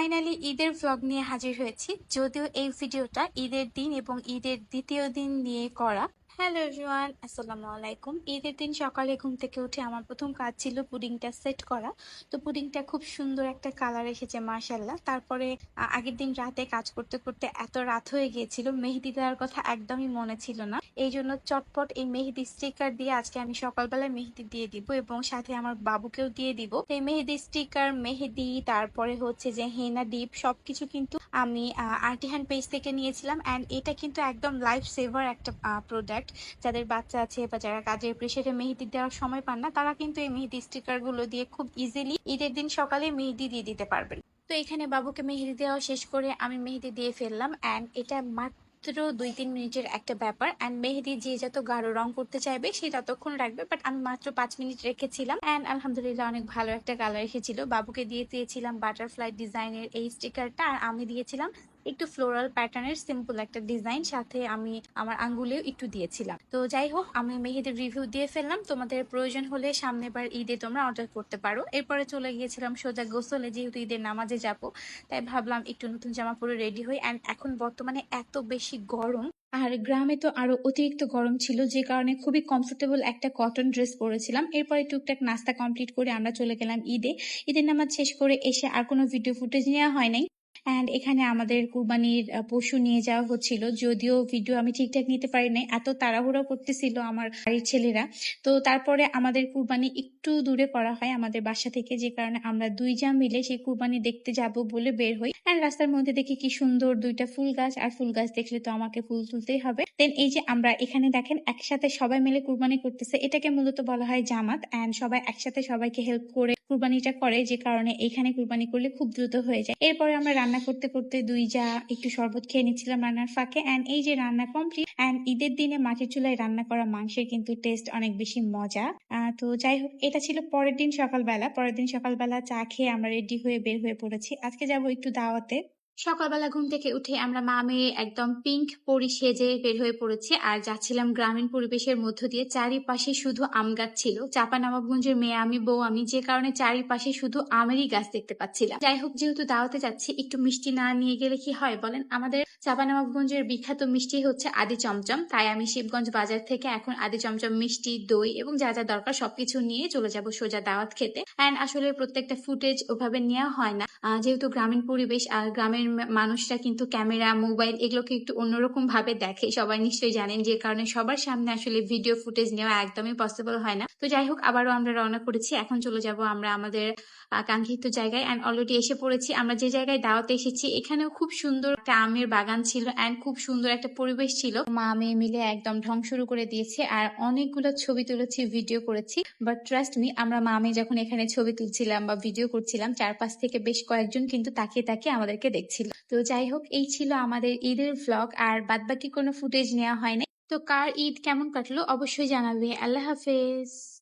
Finally ঈদের vlog নিয়ে হাজির হয়েছি। যদিও এই ভিডিওটা ঈদের দিন এবং ঈদের দ্বিতীয় দিন নিয়ে করা। হ্যালো এভরিওয়ান আসসালামু আলাইকুম ঈদের দিন সকালে ঘুম থেকে উঠে আমার প্রথম কাজ ছিল পুডিংটা সেট করা। তো পুডিংটা খুব সুন্দর একটা কালার এসেছে মার্শাল্লাহ তারপরে আগের দিন রাতে কাজ করতে করতে এত রাত হয়ে গিয়েছিল, মেহেদি দেওয়ার কথা একদমই মনে ছিল না। এই জন্য চটপট এই মেহেদি স্টিকার দিয়ে আজকে আমি সকালবেলায় মেহেদি দিয়ে দিব এবং সাথে আমার বাবুকেও দিয়ে দিব। এই মেহেদি স্টিকার মেহেদি, তারপরে হচ্ছে যে হেনা ডিপ সবকিছু কিন্তু আমি আর্টিহান পেজ থেকে নিয়েছিলাম। অ্যান্ড এটা কিন্তু একদম লাইফ সেভার একটা প্রোডাক্ট যাদের বাচ্চা আছে বা যারা কাজের প্রেশারে মেহেদি দেওয়ার সময় পান না, তারা কিন্তু এই মেহেদি স্টিকারগুলো দিয়ে খুব ইজিলি ঈদের দিন সকালে মেহেদি দিয়ে দিতে পারবেন। তো এখানে বাবুকে মেহেদি দেওয়া শেষ করে আমি মেহেদি দিয়ে ফেললাম অ্যান্ড এটা মাত্র দুই তিন মিনিটের একটা ব্যাপার অ্যান্ড মেহেদি যে যত গাঢ় রং করতে চাইবে সে ততক্ষণ রাখবে বাট আমি মাত্র পাঁচ মিনিট রেখেছিলাম অ্যান্ড আলহামদুলিল্লাহ অনেক ভালো একটা কালার এসেছিল। বাবুকে দিয়ে দিয়েছিলাম বাটারফ্লাই ডিজাইনের এই স্টিকারটা আর আমি দিয়েছিলাম একটু ফ্লোরাল প্যাটার্নের সিম্পল একটা ডিজাইন সাথে আমি আমার আঙ্গুলেও একটু দিয়েছিলাম। তো যাই হোক, আমি মেহেদির রিভিউ দিয়ে ফেললাম। তোমাদের প্রয়োজন হলে সামনের বার ঈদে তোমরা অর্ডার করতে পারো। এরপরে চলে গিয়েছিলাম সোজা গোসলে, যেহেতু ঈদের নামাজে যাব, তাই ভাবলাম একটু নতুন জামা পরে রেডি হই। অ্যান্ড এখন বর্তমানে এত বেশি গরম, আর গ্রামে তো আরও অতিরিক্ত গরম ছিল, যে কারণে খুবই কমফোর্টেবল একটা কটন ড্রেস পরেছিলাম। এরপরে টুকটাক নাস্তা কমপ্লিট করে আমরা চলে গেলাম ঈদে। ঈদের নামাজ শেষ করে এসে আর কোনো ভিডিও ফুটেজ নেওয়া হয় নাই। অ্যান্ড এখানে আমাদের কুরবানির পশু নিয়ে যাওয়া হচ্ছিল। যদিও ভিডিও আমি ঠিকঠাক নিতে পারি নাই। এত তাড়াহুড়ো করতেছিল আমার বাড়ির ছেলেরা। তো তারপরে আমাদের কুরবানি একটু দূরে করা হয় আমাদের বাসা থেকে। যে কারণে আমরা দুই যা মিলে সেই কুরবানি দেখতে যাব বলে বের হই। অ্যান্ড রাস্তার মধ্যে দেখি কি সুন্দর দুইটা ফুল গাছ। আর ফুল গাছ দেখলে তো আমাকে ফুল তুলতেই হবে। দেন এই যে আমরা এখানে দেখেন, একসাথে সবাই মিলে কুরবানি করতেছে। এটাকে মূলত বলা হয় জামাত। অ্যান্ড সবাই একসাথে সবাইকে হেল্প করে কুরবানিটা করে, যে কারণে এখানে কুরবানি করলে খুব দ্রুত হয়ে যায়। এরপরে আমরা রান্না করতে করতে দুই যা একটু শরবত খেয়ে নিচ্ছিলাম রান্নার ফাঁকে। অ্যান্ড এই যে রান্না কমপ্লিট অ্যান্ড ঈদের দিনে মাটির চুলায় রান্না করা মাংসের কিন্তু টেস্ট অনেক বেশি মজা। তো যাই হোক, এটা ছিল পরের দিন সকালবেলা। পরের দিন সকালবেলা চা খেয়ে আমরা রেডি হয়ে বের হয়ে পড়েছি। আজকে যাব একটু দাওয়াতে। সকালবেলা ঘুম থেকে উঠে আমরা মা মেয়ে একদম পিঙ্ক পরি সেজে বের হয়ে পড়েছি আর যাচ্ছিলাম গ্রামীণ পরিবেশের মধ্য দিয়ে। চারিপাশে শুধু আম গাছ ছিল। চাপা নবাবগঞ্জের মেয়ে আমি, বউ আমি, যে কারণে চারিপাশে শুধু আমেরই গাছ দেখতে পাচ্ছিলাম। যাই হোক, যেহেতু দাওয়াতে যাচ্ছি, একটু মিষ্টি না নিয়ে গেলে কি হয় বলেন? আমাদের চাপা নবাবগঞ্জের বিখ্যাত মিষ্টি হচ্ছে আদি চমচম। তাই আমি শিবগঞ্জ বাজার থেকে এখন আদি চমচম মিষ্টি, দই এবং যা যা দরকার সবকিছু নিয়ে চলে যাব সোজা দাওয়াত খেতে। অ্যান্ড আসলে প্রত্যেকটা ফুটেজ ওভাবে নেওয়া হয় না। যেহেতু গ্রামীণ পরিবেশ আর গ্রামের মানুষরা কিন্তু ক্যামেরা, মোবাইল এগুলোকে একটু অন্যরকম ভাবে দেখে। সবাই নিশ্চয়ই জানেন যে কারণে সবার সামনে আসলে ভিডিও ফুটেজ নেওয়া একদমই পসিবল হয় না। তো যাই হোক, আবারও আমরা রওনা করেছি। এখন চলে যাব আমরা আমাদের কাঙ্ক্ষিত জায়গায়। অ্যান্ড অলরেডি এসে পড়েছি। আমরা যে জায়গায় দাওয়াতে এসেছি, এখানেও খুব সুন্দর একটা আমের বাগান ছিল অ্যান্ড খুব সুন্দর একটা পরিবেশ ছিল। মা মেয়ে মিলে একদম ঢং শুরু করে দিয়েছে আর অনেকগুলো ছবি তুলেছি ভিডিও করেছি। বাট ট্রাস্ট মি আমরা মা মেয়ে যখন এখানে ছবি তুলছিলাম বা ভিডিও করছিলাম, চারপাশ থেকে বেশ কয়েকজন কিন্তু তাকিয়ে তাকিয়ে আমাদেরকে দেখছিল তো যাই হোক, এই ছিল আমাদের ঈদের ভ্লগ আর বাদবাকি কোনো ফুটেজ নেওয়া হয়নি। তো কার ঈদ কেমন কাটলো অবশ্যই জানাবে। আল্লাহ হাফেজ।